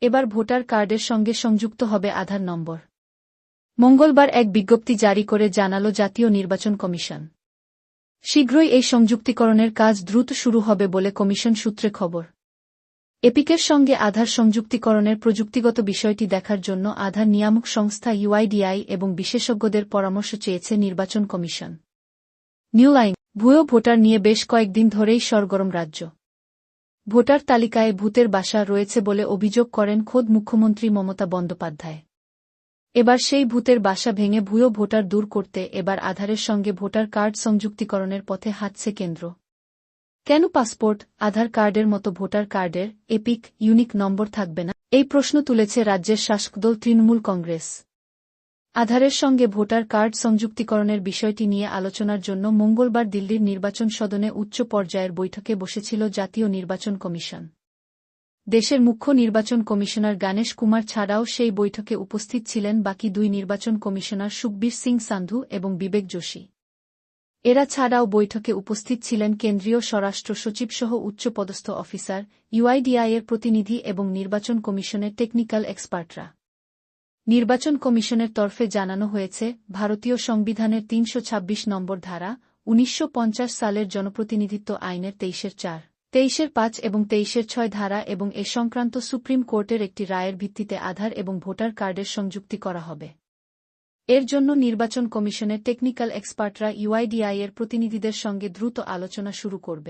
এবার ভোটার কার্ডের সঙ্গে সংযুক্ত হবে আধার নম্বর। মঙ্গলবার এক বিজ্ঞপ্তি জারি করে জানাল জাতীয় নির্বাচন কমিশন। শীঘ্রই এই সংযুক্তিকরণের কাজ দ্রুত শুরু হবে বলে কমিশন সূত্রে খবর। এপিকের সঙ্গে আধার সংযুক্তিকরণের প্রযুক্তিগত বিষয়টি দেখার জন্য আধার নিয়ামক সংস্থা ইউআইডিআই এবং বিশেষজ্ঞদের পরামর্শ চেয়েছে নির্বাচন কমিশন। নিউ লাইন ভুয়ো ভোটার নিয়ে বেশ কয়েকদিন ধরেই সরগরম রাজ্য। ভোটার তালিকায় ভূতের বাসা রয়েছে বলে অভিযোগ করেন খোদ মুখ্যমন্ত্রী মমতা বন্দ্যোপাধ্যায়। এবার সেই ভূতের বাসা ভেঙে ভুয়ো ভোটার দূর করতে এবার আধারের সঙ্গে ভোটার কার্ড সংযুক্তিকরণের পথে হাঁটছে কেন্দ্র। কেন পাসপোর্ট, আধার কার্ডের মতো ভোটার কার্ডের এপিক, ইউনিক নম্বর থাকবে না? এই প্রশ্ন তুলেছে রাজ্যের শাসকদল তৃণমূল কংগ্রেস। আধারের সঙ্গে ভোটার কার্ড সংযুক্তিকরণের বিষয়টি নিয়ে আলোচনার জন্য মঙ্গলবার দিল্লির নির্বাচন সদনে উচ্চ পর্যায়ের বৈঠকে বসেছিল জাতীয় নির্বাচন কমিশন। দেশের মুখ্য নির্বাচন কমিশনার গানেশ কুমার ছাড়াও সেই বৈঠকে উপস্থিত ছিলেন বাকি দুই নির্বাচন কমিশনার সুখবীর সিং সান্ধু এবং বিবেক যোশী। এরা ছাড়াও বৈঠকে উপস্থিত ছিলেন কেন্দ্রীয় স্বরাষ্ট্র সচিব সচিবসহ উচ্চপদস্থ অফিসার ইউআইডিআইয়ের প্রতিনিধি এবং নির্বাচন কমিশনের টেকনিক্যাল এক্সপার্টরা। নির্বাচন কমিশনের তরফে জানানো হয়েছে, ভারতীয় সংবিধানের তিনশো ছাব্বিশ নম্বর ধারা, উনিশশো পঞ্চাশ সালের জনপ্রতিনিধিত্ব আইনের তেইশের চার, তেইশের পাঁচ এবং তেইশের ছয় ধারা এবং এ সংক্রান্ত সুপ্রিম কোর্টের একটি রায়ের ভিত্তিতে আধার এবং ভোটার কার্ডের সংযুক্তি করা হবে। এর জন্য নির্বাচন কমিশনের টেকনিক্যাল এক্সপার্টরা ইউআইডিআই এর প্রতিনিধিদের সঙ্গে দ্রুত আলোচনা শুরু করবে।